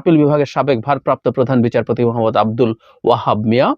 Appeal বিভাগের সাবেক ভারপ্রাপ্ত প্রধান বিচারপতি মোহাম্মদ আব্দুল ওয়াহাব মিয়া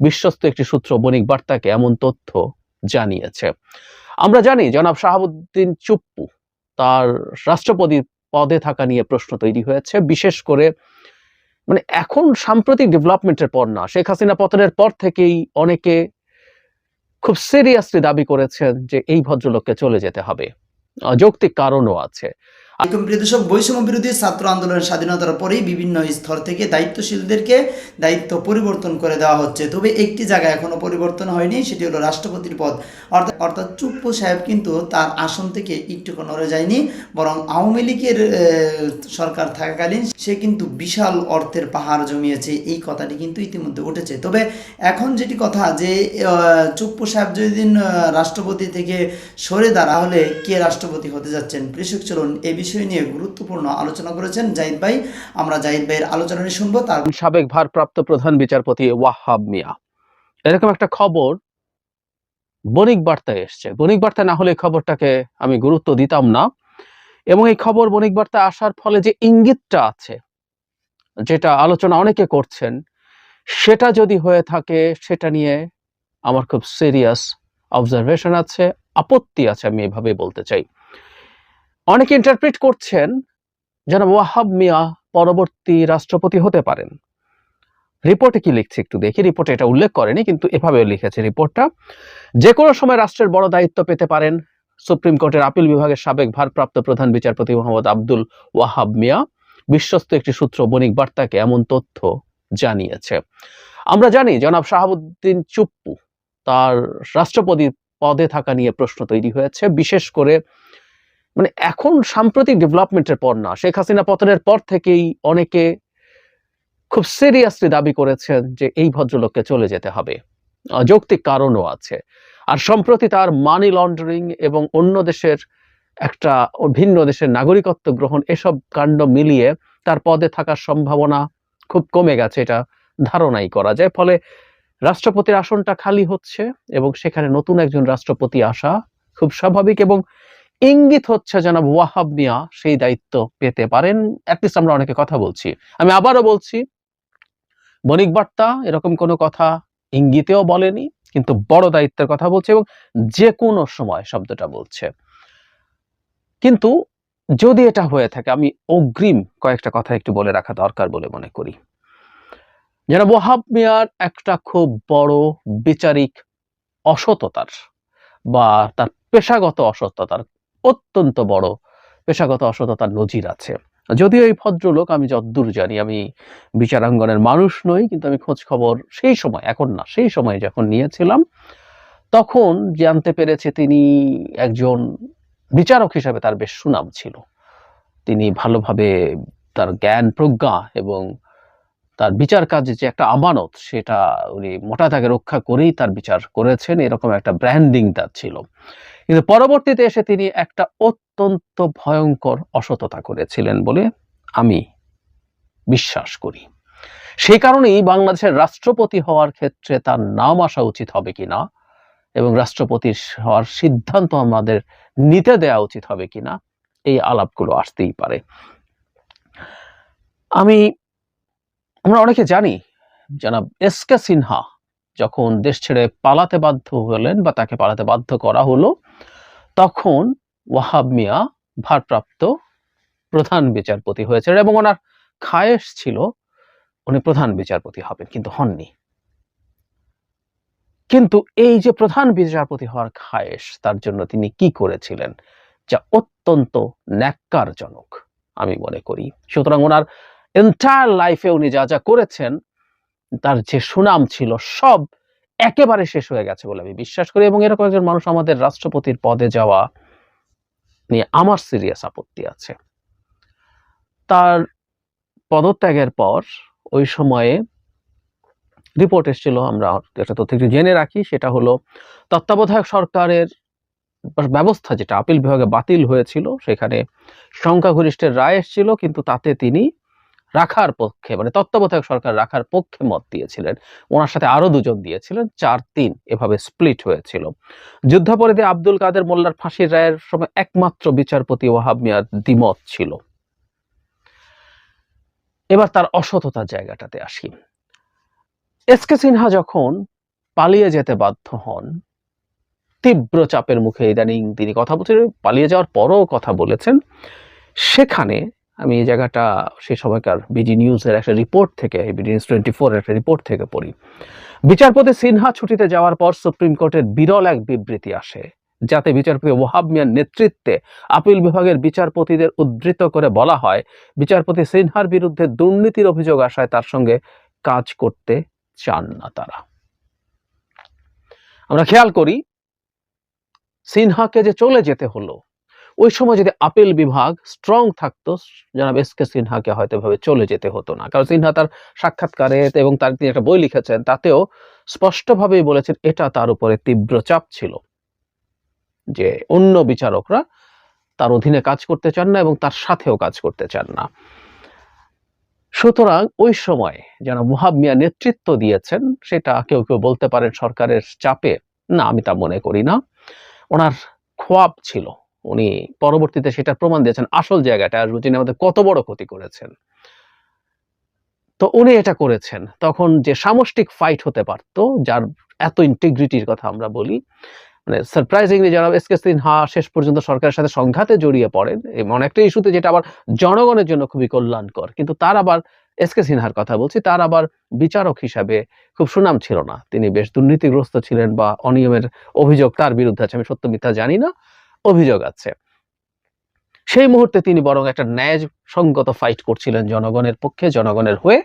বিশ্বস্ত একটি সূত্র বণিক বার্তাকে এমন তথ্য জানিয়েছে। আমরা জানি জনাব শাহাবুদ্দিন চুপ্পু তার রাষ্ট্রপতি পদে থাকা নিয়ে প্রশ্ন তৈরি হয়েছে। বিশেষ করে মানে এখন সাম্প্রতিক ডেভেলপমেন্টের পর না, শেখ হাসিনা পতনের পর থেকেই অনেকে খুব সিরিয়াসলি দাবি করেছেন যে এই ভদ্রলোককে চলে যেতে হবে। যৌক্তিক কারণও আছে। এরকম প্রিয় দর্শক বৈষম্য বিরোধী ছাত্র আন্দোলনের স্বাধীনতার পরেই বিভিন্ন স্তর থেকে দায়িত্বশীলদেরকে দায়িত্ব পরিবর্তন করে দেওয়া হচ্ছে। তবে একটি জায়গায় এখনও পরিবর্তন হয়নি, সেটি হলো রাষ্ট্রপতির পদ। অর্থাৎ অর্থাৎ চুপ্পু সাহেব কিন্তু তার আসন থেকে একটুকু নড়ে যায়নি, বরং আওয়ামী লীগের সরকার থাকাকালীন সে কিন্তু বিশাল অর্থের পাহাড় জমিয়েছে। এই কথাটি কিন্তু ইতিমধ্যে উঠেছে। তবে এখন যেটি কথা যে চুপ্পু সাহেব যদি রাষ্ট্রপতি থেকে সরে দাঁড়া হলে কে রাষ্ট্রপতি হতে যাচ্ছেন? কৃষক চলুন এই বিষয় নিয়ে গুরুত্বপূর্ণ আলোচনা করেছেন জাহিদ ভাই। আমরা জাহিদ ভাইয়ের আলোচনাটি শুনব, তার সাবেক ভারপ্রাপ্ত প্রধান বিচারপতি ওয়াহাব মিয়া। এরকম একটা খবর বণিক বার্তায় এসছে। বণিক বার্তা না হলে খবরটাকে আমি গুরুত্ব দিতাম না। এবং এই খবর বণিক বার্তায় আসার ফলে যে ইঙ্গিতটা আছে, যেটা আলোচনা অনেকে করছেন, সেটা যদি হয়ে থাকে, সেটা নিয়ে আমার খুব সিরিয়াস অবজারভেশন আছে, আপত্তি আছে, আমি এভাবে বলতে চাই। অনেকে ইন্টারপ্রিট করছেন যেন ওয়াহাব মিয়া পরবর্তী রাষ্ট্রপতি হতে পারেন। রিপোর্টে কি লিখছে একটু দেখি। রিপোর্টে এটা উল্লেখ করেনি, কিন্তু এভাবে লিখেছে রিপোর্টটা যে কোনো সময় রাষ্ট্রের বড় দায়িত্ব পেতে পারেন সুপ্রিম কোর্টের আপিল বিভাগের সাবেক ভারপ্রাপ্ত প্রধান বিচারপতি মোহাম্মদ আব্দুল ওয়াহাব মিয়া। বিশ্বস্ত একটি সূত্র বণিক বার্তাকে এমন তথ্য জানিয়েছে। আমরা জানি জনাব শাহাবুদ্দিন চুপ্পু তার রাষ্ট্রপতি পদে থাকা নিয়ে প্রশ্ন তৈরি হয়েছে। বিশেষ করে মানে এখন সাম্প্রতিক ডেভেলপমেন্টের পর না, শেখ হাসিনা পতনের পর থেকেই অনেকে খুব সিরিয়াসলি দাবি করেছেন যে এই ভদ্রলোককে চলে যেতে হবে। যৌক্তিক কারণও আছে। আর সম্প্রতি তার মানি লন্ডারিং এবং অন্য দেশের একটা ভিন্ন দেশের নাগরিকত্ব গ্রহণ এসব কাণ্ড মিলিয়ে তার পদে থাকার সম্ভাবনা খুব কমে গেছে, এটা ধারণাই করা যায়। ফলে রাষ্ট্রপতির আসনটা খালি হচ্ছে এবং সেখানে নতুন একজন রাষ্ট্রপতি আসা খুব স্বাভাবিক এবং ইঙ্গিত হচ্ছে জনাব ওয়াহাব মিয়া সেই দায়িত্ব পেতে পারেন। অ্যাটলিস্ট আমরা অনেকে কথা বলছি। আমি আবারও বলছি, বণিক বার্তা এরকম কোনো কথা ইঙ্গিতেও বলেনি, কিন্তু বড় দায়িত্বের কথা বলছে এবং যে কোনো সময় শব্দটা বলছে। কিন্তু যদি এটা হয়ে থাকে, আমি অগ্রিম কয়েকটা কথা একটু বলে রাখা দরকার বলে মনে করি। যেন ওয়াহাব মিয়ার একটা খুব বড় বিচারিক অসততার বা তার পেশাগত অসততার অত্যন্ত বড়। পেশাগত অসততার নজির আছে। যদিও এই ভদ্রলোক, আমি যতদূর জানি, আমি বিচারাঙ্গনের মানুষ নই, কিন্তু আমি খোঁজ খবর সেই সময়, এখন না, সেই সময় যখন নিয়েছিলাম, তখন জানতে পেরেছে তিনি একজন বিচারক হিসাবে তার বেশ সুনাম ছিল। তিনি ভালোভাবে তার জ্ঞান, প্রজ্ঞা এবং তার বিচার কাজে যে একটা আমানত, সেটা উনি মোটা তাকে রক্ষা করেই তার বিচার করেছেন, এরকম একটা ব্র্যান্ডিং তার ছিল। কিন্তু পরবর্তীতে এসে তিনি একটা অত্যন্ত ভয়ঙ্কর অসততা করেছিলেন বলে আমি বিশ্বাস করি। সেই কারণেই বাংলাদেশের রাষ্ট্রপতি হওয়ার ক্ষেত্রে তার নাম আসা উচিত হবে কিনা এবং রাষ্ট্রপতির হওয়ার সিদ্ধান্ত আমাদের নিতে দেওয়া উচিত হবে কিনা এই আলাপগুলো আসতেই পারে। আমি, আমরা অনেকে জানি, জনাব এস কে সিনহা যখন দেশ ছেড়ে পালাতে বাধ্য হলেন বা তাকে পালাতে বাধ্য করা হলো, তখন ওয়াহাব মিয়া ভারপ্রাপ্ত প্রধান বিচারপতি হয়েছিলেন এবং ওনার খায়েশ ছিল, উনি প্রধান বিচারপতি হবেন, কিন্তু হননি। কিন্তু এই যে প্রধান বিচারপতি হওয়ার খায়েশ, তার জন্য তিনি কি করেছিলেন, যা অত্যন্ত ন্যাক্কারজনক, আমি মনে করি। সুতরাং ওনার এন্টায়ার লাইফে উনি যা যা করেছেন তার যে সুনাম ছিল সব একেবারে শেষ হয়ে গেছে বলে আমি বিশ্বাস করি এবং এরকম একজন মানুষ আমাদের রাষ্ট্রপতির পদে যাওয়া নিয়ে আমার সিরিয়াস আপত্তি আছে। তার পদত্যাগের পর ওই সময়ে রিপোর্ট এসেছিল আমরা একটা তথ্য একটু জেনে রাখি, সেটা হলো তত্ত্বাবধায়ক সরকারের ব্যবস্থা যেটা আপিল বিভাগে বাতিল হয়েছিল, সেখানে সংখ্যাগরিষ্ঠের রায় এসেছিল, কিন্তু তাতে তিনি রাখার পক্ষে মানে তত্ত্বাবধায়ক সরকার রাখার পক্ষে মত দিয়েছিলেন। ওনার সাথে আরও দুজন দিয়েছিলেন চার তিন এভাবে স্প্লিট হয়েছিল। যুদ্ধাপরাধী আব্দুল কাদের মোল্লার ফাঁসির রায়ের সময় একমাত্র বিচারপতি ওয়াহাব মিয়ার দ্বিমত ছিল। এবার তার অসততার জায়গাটাতে আসি। এস কে সিনহা যখন পালিয়ে যেতে বাধ্য হন, তীব্র চাপের মুখে ইদানিং তিনি কথা বলছেন পালিয়ে যাওয়ার পরও কথা বলেছেন। সেখানে আমি এই জায়গাটা সেই সময়কার বিডি নিউজের একটা রিপোর্ট থেকে বিডি নিউজ টোয়েন্টি ফোর একটা রিপোর্ট থেকে পড়ি। বিচারপতি সিনহা ছুটিতে যাওয়ার পর সুপ্রিম কোর্টের বিরল এক বিবৃতি আসে, যাতে বিচারপতি ওহাব মিয়ার নেতৃত্বে আপিল বিভাগের বিচারপতিদের উদ্ধৃত করে বলা হয়, বিচারপতি সিনহার বিরুদ্ধে দুর্নীতির অভিযোগ আসায় তার সঙ্গে কাজ করতে চান না তারা। আমরা খেয়াল করি, সিনহাকে যে চলে যেতে হলো ওই সময় যদি আপিল বিভাগ স্ট্রং থাকতো, জনাব এস কে সিনহাকে হয়তো ভাবে চলে যেতে হতো না। কারণ সিনহা তার সাক্ষাৎকারে এবং তার তিনি একটা বই লিখেছেন, তাতেও স্পষ্টভাবেই বলেছেন এটা তার উপরে তীব্র চাপ ছিল যে অন্য বিচারকরা তার অধীনে কাজ করতে চান না এবং তার সাথেও কাজ করতে চান না। সুতরাং ওই সময় যেন মুহাব মিয়া নেতৃত্ব দিয়েছেন, সেটা কেউ কেউ বলতে পারেন সরকারের চাপে, না, আমি তা মনে করি না। ওনার খোয়াব ছিল। উনি পরবর্তীতে সেটা প্রমাণ দিয়েছেন, আসল জায়গাটা আসব আমাদের কত বড় ক্ষতি করেছেন। তো উনি এটা করেছেন। তখন যে সামষ্টিক ফাইট হতে পারত, যার এত ইন্টিগ্রিটির কথা আমরা বলি মানে সারপ্রাইজিংলি যারা এস কে সিনহা শেষ পর্যন্ত সরকারের সাথে সংঘাতে জড়িয়ে পড়েন এমন একটা ইস্যুতে যেটা আবার জনগণের জন্য খুবই কল্যাণকর। কিন্তু তার আবার, এস কে সিনহার কথা বলছি, তার আবার বিচারক হিসাবে খুব সুনাম ছিল না। তিনি বেশ দুর্নীতিগ্রস্ত ছিলেন বা অনিয়মের অভিযোগ তার বিরুদ্ধে আছে, আমি সত্য মিথ্যা জানি না। অভিযোগ আছে। সেই মুহূর্তে তিনি বরং একটা ন্যায় সঙ্গত ফাইট করছিলেন জনগণের পক্ষে, জনগণের হয়ে।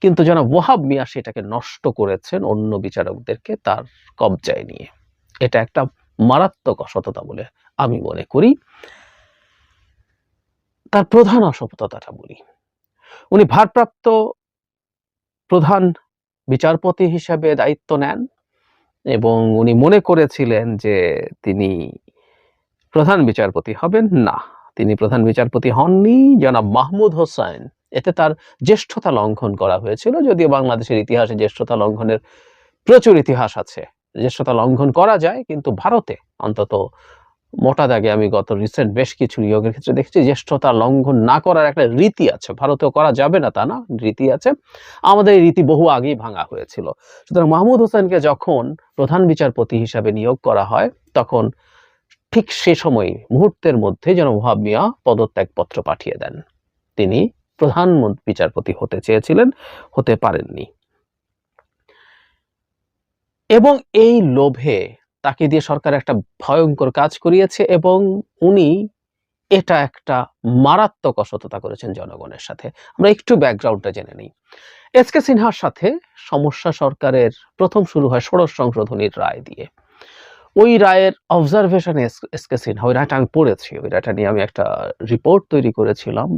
কিন্তু জনাব ওয়াহাব মিয়া সেটাকে নষ্ট করেছেন অন্য বিচারকদেরকে তার কবজায় নিয়ে। এটা একটা মারাত্মক অসততা বলে আমি মনে করি। তার প্রধান অসততাটা বলি। উনি ভারপ্রাপ্ত প্রধান বিচারপতি হিসাবে দায়িত্ব নেন এবং উনি মনে করেছিলেন যে তিনি প্রধান বিচারপতি হবেন? না। তিনি প্রধান বিচারপতি হননি। জনাব মাহমুদ হোসাইন এতে তার জ্যেষ্ঠতা লঙ্ঘন করা হয়েছিল, যদিও বাংলাদেশের ইতিহাসে জ্যেষ্ঠতা লঙ্ঘনের প্রচুর ইতিহাস আছে। জ্যেষ্ঠতা লঙ্ঘন করা যায়, কিন্তু ভারতে অন্তত মোটা দাগে আমি গত রিসেন্ট বেশ কিছু নিয়োগের ক্ষেত্রে দেখছি, জ্যেষ্ঠতা লঙ্ঘন না করার একটা রীতি আছে। ভারতেও করা যাবে না তা না, রীতি আছে। আমাদের এই রীতি বহু আগেই ভাঙা হয়েছিল। সুতরাং মাহমুদ হোসেনকে যখন প্রধান বিচারপতি হিসাবে নিয়োগ করা হয়, তখন ঠিক সে সময়, মুহূর্তের মধ্যে যেন ওহাব মিয়া পদত্যাগপত্র পাঠিয়ে দেন। তিনি প্রধান বিচারপতি হতে চেয়েছিলেন, হতে পারেননি। এবং এই লোভে তাকে দিয়ে সরকার একটা ভয়ঙ্কর কাজ করিয়েছে এবং উনি এটা একটা মারাত্মক অসততা করেছেন জনগণের সাথে। আমরা একটু ব্যাকগ্রাউন্ডটা জেনে নিই। এস কে সিনহার সাথে সমস্যা সরকারের প্রথম শুরু হয় ষোড়শ সংশোধনীর রায় দিয়ে। ওই রায়ের অবজারভেশনে এস কে সিনহা, ওই রায়টা আমি পড়েছি, ওই রায়টা নিয়ে আমি একটা রিপোর্ট তৈরি করেছিলাম।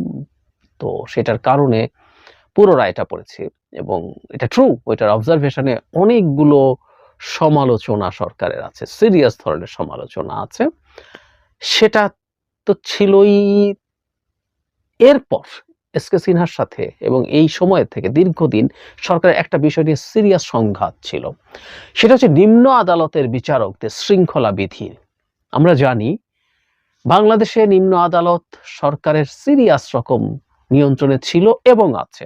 তো সেটার কারণে পুরো রায়টা পড়েছি এবং এটা ট্রু ওইটার অবজারভেশনে অনেকগুলো সমালোচনা সরকারের আছে সিরিয়াস ধরনের সমালোচনা আছে। সেটা তো ছিলই এরপর এস কে সিনহার সাথে এবং এই সময়ের থেকে দীর্ঘদিন সরকারের একটা বিষয় নিয়ে সিরিয়াস সংঘাত ছিল। সেটা হচ্ছে নিম্ন আদালতের বিচারকদের শৃঙ্খলা বিধি। আমরা জানি, বাংলাদেশে নিম্ন আদালত সরকারের সিরিয়াস রকম নিয়ন্ত্রণে ছিল এবং আছে।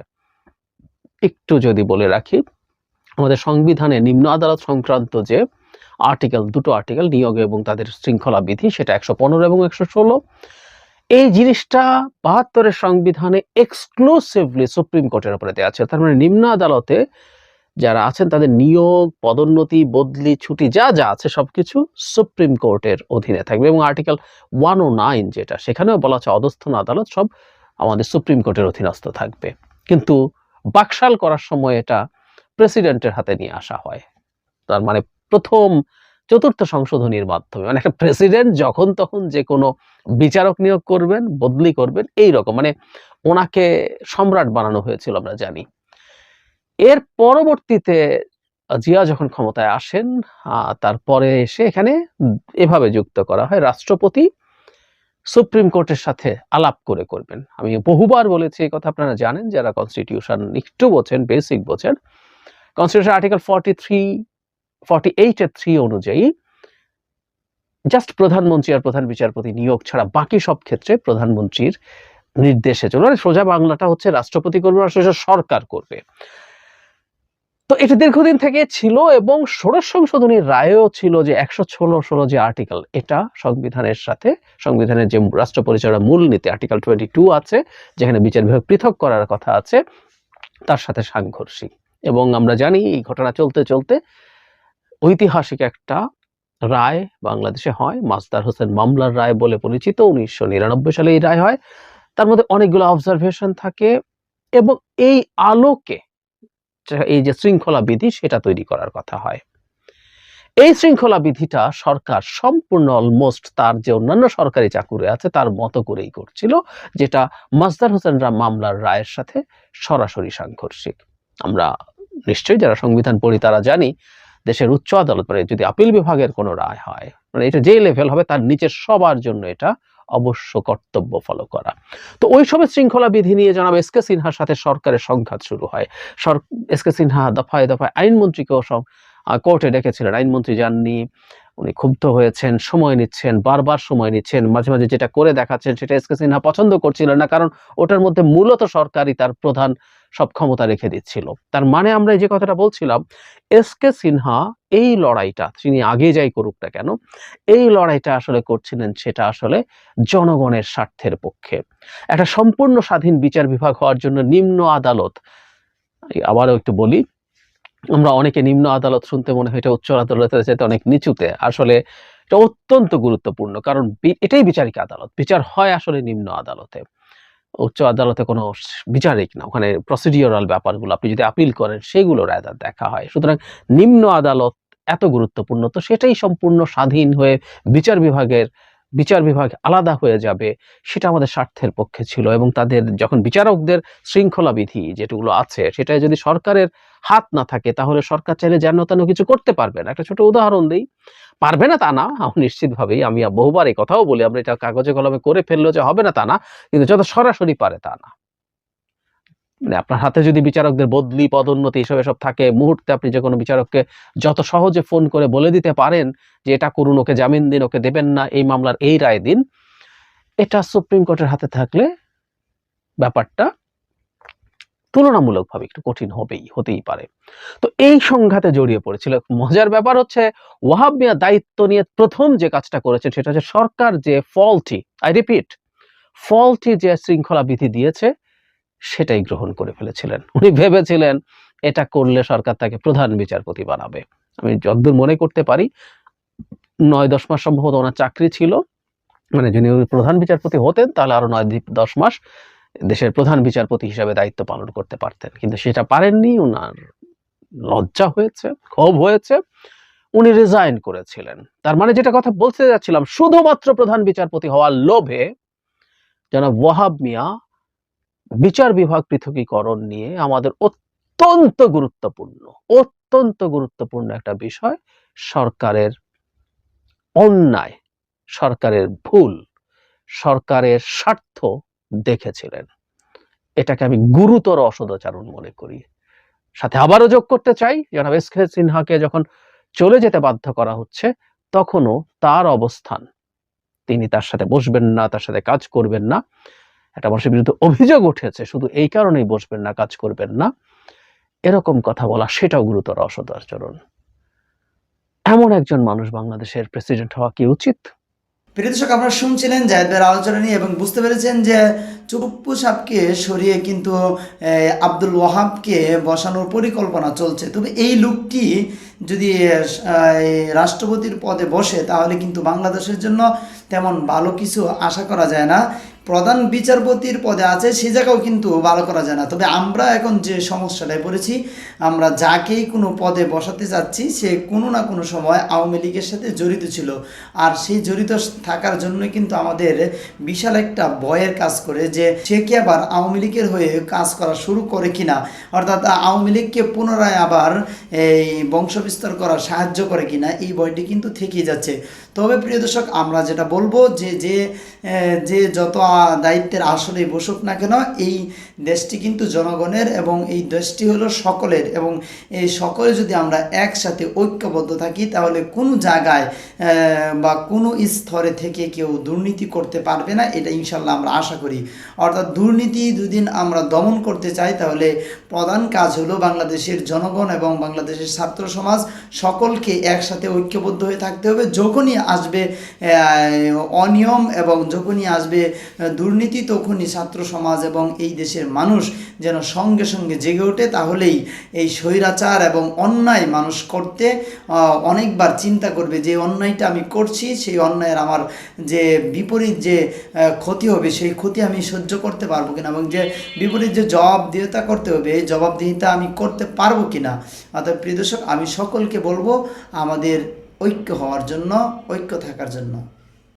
একটু যদি বলে রাখি, আমাদের সংবিধানে নিম্ন আদালত সংক্রান্ত যে আর্টিকেল, দুটো আর্টিকেল নিয়োগ এবং তাদের শৃঙ্খলা বিধি, সেটা একশো পনেরো এবং একশো ষোলো এই জিনিসটা বাহাত্তরের সংবিধানে এক্সক্লুসিভলি সুপ্রিম কোর্টের উপরে দেওয়া আছে। তার মানে নিম্ন আদালতে যারা আছেন, তাদের নিয়োগ, পদোন্নতি, বদলি, ছুটি, যা যা আছে, সবকিছু সুপ্রিম কোর্টের অধীনে থাকবে। এবং আর্টিকেল ওয়ান ও নাইন যেটা, সেখানেও বলা আছে অধস্থন আদালত সব আমাদের সুপ্রিম কোর্টের অধীনস্থ থাকবে। কিন্তু বাকশাল করার সময় এটা প্রেসিডেন্টের হাতে নিয়ে আসা হয়। তার মানে প্রথম চতুর্থ সংশোধনীর মাধ্যমে। মানে একটা প্রেসিডেন্ট যখন তখন যে কোনো বিচারক নিয়োগ করবেন, বদলি করবেন, এই রকম। মানে ওনাকে সম্রাট বানানো হয়েছিল আমরা জানি। এর পরবর্তীতে জিয়া যখন ক্ষমতায় আসেন তারপরে এসে এখানে এভাবে যুক্ত করা হয়, রাষ্ট্রপতি সুপ্রিম কোর্টের সাথে আলাপ করে করবেন। আমি বহুবার বলেছি, এই কথা আপনারা জানেন, যারা কনস্টিটিউশন একটু বোঝেন বেসিক বোঝেন কনস্টিটিউশন আর্টিকেল ফর্টি থ্রি অনুযায়ী জাস্ট প্রধানমন্ত্রী আর প্রধান বিচারপতি নিয়োগ ছাড়া বাকি সব ক্ষেত্রে প্রধানমন্ত্রীর নির্দেশে চলবে। মানে সোজা বাংলাটা হচ্ছে রাষ্ট্রপতি করবে না সোজা সরকার করবে। তো এটা দীর্ঘদিন থেকে ছিল এবং ষোড়শ সংশোধনীর রায়ও ছিল যে একশো ষোলো ষোলো যে আর্টিকেল এটা সংবিধানের সাথে, সংবিধানের যে রাষ্ট্র পরিচালনা মূলনীতি আর্টিকেল টোয়েন্টি টু আছে, যেখানে বিচার বিভাগ পৃথক করার কথা আছে, তার সাথে সাংঘর্ষিক। এবং আমরা জানি এই ঘটনা চলতে চলতে ঐতিহাসিক একটা রায় বাংলাদেশে হয়। মাসদার হোসেন মামলার রায় বলে পরিচিত, উনিশশো নিরানব্বই সালে এই রায় হয়। তার মধ্যে অনেকগুলো অবজারভেশন থাকে এবং এই আলোকে এই যে শৃঙ্খলা বিধি সেটা তৈরি করার কথা হয়। এই শৃঙ্খলা বিধিটা সরকার সম্পূর্ণ অলমোস্ট তার যে অন্যান্য সরকারি চাকুরে আছে তার মতো করেই করছিল, যেটা মাজদার হোসেন রা মামলার রায়ের সাথে সরাসরি সাংঘর্ষিক। আমরা নিশ্চয়ই যারা সংবিধান পড়ি তারা জানি দেশের উচ্চ আদালত মানে যদি আপিল বিভাগের কোনো রায় হয় মানে এটা যে লেভেল হবে তার নিচের সবার জন্য এটা অবশ্য কর্তব্য ফলো করা। তো ওই সময় শৃঙ্খলা বিধি নিয়ে জানাব এস কে সিনহার সাথে সরকারের সংঘাত শুরু হয়। এস কে সিনহা দফায় দফায় আইনমন্ত্রীকেও কোর্টে ডেকেছিলেন। আইনমন্ত্রী যাননি, উনি ক্ষুব্ধ হয়েছেন, সময় নিচ্ছেন, বারবার সময় নিচ্ছেন। মাঝে মাঝে যেটা করে দেখাচ্ছেন সেটা এস কে সিনহা পছন্দ করছিলেন না, কারণ ওটার মধ্যে মূলত সরকারই তার প্রধান সব ক্ষমতা রেখে দিচ্ছিল। তার মানে আমরা যে কথাটা বলছিলাম, এস কে সিনহা এই লড়াইটা, তিনি আগে যাই করুক না কেন, এই লড়াইটা আসলে করছিলেন সেটা আসলে জনগণের স্বার্থের পক্ষে। একটা সম্পূর্ণ স্বাধীন বিচার বিভাগ হওয়ার জন্য নিম্ন আদালত আবারও একটু বলি, আমরা অনেকে নিম্ন আদালত শুনতে মনে হয় এটা উচ্চ আদালতের চাইতে অনেক নিচুতে। আসলে এটা অত্যন্ত গুরুত্বপূর্ণ, কারণ এটাই বিচারিক আদালত। বিচার হয় আসলে নিম্ন আদালতে। উচ্চ আদালতে কোনো বিচারিক না ওখানে প্রসিডিওরাল ব্যাপারগুলো আপনি যদি আপিল করেন, সেগুলো রায়দার দেখা হয়। সুতরাং নিম্ন আদালত এত গুরুত্বপূর্ণ, তো সেটাই সম্পূর্ণ স্বাধীন হয়ে বিচার বিভাগের, বিচার বিভাগ আলাদা হয়ে যাবে, সেটা আমাদের স্বার্থের পক্ষে ছিল এবং তাদের যখন বিচারকদের শৃঙ্খলা বিধি যেগুলো আছে, সেটাই যদি সরকারের হাত না থাকে, তাহলে সরকার চাইলে যেন তেন কিছু করতে পারবে না। একটা ছোট উদাহরণ দিই। পারবে না তা না আমি নিশ্চিতভাবেই আমি বহুবার এই কথাও বলি, আমরা এটা কাগজে কলমে করে ফেললেও যে হবে না তা না, কিন্তু যত সরাসরি পারে তা না। মানে আপনার হাতে যদি বিচারকদের বদলি, পদোন্নতি এসব এসব থাকে, মুহূর্তে আপনি যে কোনো বিচারককে যত সহজে ফোন করে বলে দিতে পারেন যে এটা করুন, ওকে জামিন দিন, ওকে দেবেন না, এই মামলার এই রায় দিন, এটা সুপ্রিম কোর্টের হাতে থাকলে ব্যাপারটা তুলনামূলকভাবে একটু কঠিন হবেই, হতেই পারে। তো এই সংঘাতে জড়িয়ে পড়েছিল। মজার ব্যাপার হচ্ছে, ওয়াহাব মিয়া দায়িত্ব নিয়ে প্রথম যে কাজটা করেছে সেটা হচ্ছে সরকার যে ফলটি আই রিপিট ফলটি যে শৃঙ্খলা বিধি দিয়েছে, সেটাই গ্রহণ করে ফেলেছিলেন। উনি ভেবেছিলেন, এটা করলে সরকার তাকে প্রধান বিচারপতি বানাবে। আমি যতদূর মনে করতে পারি, নয় দশ মাস সম্ভবত ওনার চাকরি ছিল। মানে যিনি প্রধান বিচারপতি হতেন, তাহলে আরও নয় দশ মাস দেশের প্রধান বিচারপতি হিসাবে দায়িত্ব পালন করতে পারতেন। কিন্তু সেটা পারেননি ওনার লজ্জা হয়েছে, ক্ষোভ হয়েছে, উনি রিজাইন করেছিলেন। তার মানে যেটা কথা বলতে যাচ্ছিলাম, শুধুমাত্র প্রধান বিচারপতি হওয়ার লোভে যেন ওয়াহাব মিয়া বিচার বিভাগ পৃথকীকরণ নিয়ে আমাদের অত্যন্ত গুরুত্বপূর্ণ অত্যন্ত গুরুত্বপূর্ণ একটা বিষয়, সরকারের অন্যায়, সরকারের ভুল, সরকারের স্বার্থ দেখেছিলেন। এটাকে আমি গুরুতর অসদাচরণ মনে করি। সাথে আবারও যোগ করতে চাই, জনাব এস কে সিনহাকে যখন চলে যেতে বাধ্য করা হচ্ছে, তখনও তার অবস্থান। তিনি তার সাথে বসবেন না, তার সাথে কাজ করবেন না। একটা মানুষের বিরুদ্ধে অভিযোগ উঠেছে, শুধু এই কারণেই বসবেন না, কাজ করবেন না। এরকম কথা বলা সেটাও গুরুতর অসদাচরণ। এমন একজন মানুষ বাংলাদেশের প্রেসিডেন্ট হওয়া কি উচিত? প্রিয় দর্শক, আপনারা শুনছিলেন জায়দের আলোচনা নিয়ে এবং বুঝতে পেরেছেন যে চুপ্পু সাপকে সরিয়ে কিন্তু আব্দুল ওয়াহাবকে বসানোর পরিকল্পনা চলছে। তবে এই লোকটি যদি রাষ্ট্রপতির পদে বসে, তাহলে কিন্তু বাংলাদেশের জন্য তেমন ভালো কিছু আশা করা যায় না। প্রধান বিচারপতির পদে আছে, সে জায়গাও কিন্তু ভালো করা যায় না। তবে আমরা এখন যে সমস্যাটায় পড়েছি, আমরা যাকেই কোনো পদে বসাতে চাচ্ছি, সে কোনো না কোনো সময় আওয়ামী লীগের সাথে জড়িত ছিল। আর সেই জড়িত থাকার জন্য কিন্তু আমাদের বিশাল একটা ভয়ের কাজ করে যে, সে কি আবার আওয়ামী লীগের হয়ে কাজ করা শুরু করে কিনা? অর্থাৎ আওয়ামী লীগকে পুনরায় আবার এই বংশবিস্তার করার সাহায্য করে কিনা, এই ভয়টি কিন্তু থেকেই যাচ্ছে। তবে প্রিয় দর্শক, আমরা যেটা বলব যে যে যে যত দায়িত্বের আসলেই বসুক না কেন, এই দেশটি কিন্তু জনগণের এবং এই দেশটি হলো সকলের এবং এই সকলে যদি আমরা একসাথে ঐক্যবদ্ধ থাকি, তাহলে কোনো জায়গায় বা কোনো স্তরে থেকে কেউ দুর্নীতি করতে পারবে না, এটা ইনশাল্লাহ আমরা আশা করি। অর্থাৎ দুর্নীতি দুদিন আমরা দমন করতে চাই, তাহলে প্রধান কাজ হলো বাংলাদেশের জনগণ এবং বাংলাদেশের ছাত্র সমাজ সকলকে একসাথে ঐক্যবদ্ধ হয়ে থাকতে হবে। যখনই আসবে অনিয়ম এবং যখনই আসবে দুর্নীতি তখনই ছাত্র সমাজ এবং এই দেশের মানুষ যেন সঙ্গে সঙ্গে জেগে ওঠে, তাহলেই এই স্বৈরাচার এবং অন্যায় মানুষ করতে অনেকবার চিন্তা করবে যে অন্যায়টা আমি করছি, সেই অন্যায়ের আমার যে বিপরীত যে ক্ষতি হবে, সেই ক্ষতি আমি সহ্য করতে পারব কিনা এবং যে বিপরীত যে জবাবদিহিতা করতে হবে, এই জবাবদিহিতা আমি করতে পারব কিনা? অর্থাৎ প্রিয় দর্শক, আমি সকলকে বলব, আমাদের ঐক্য হওয়ার জন্য, ঐক্য থাকার জন্য।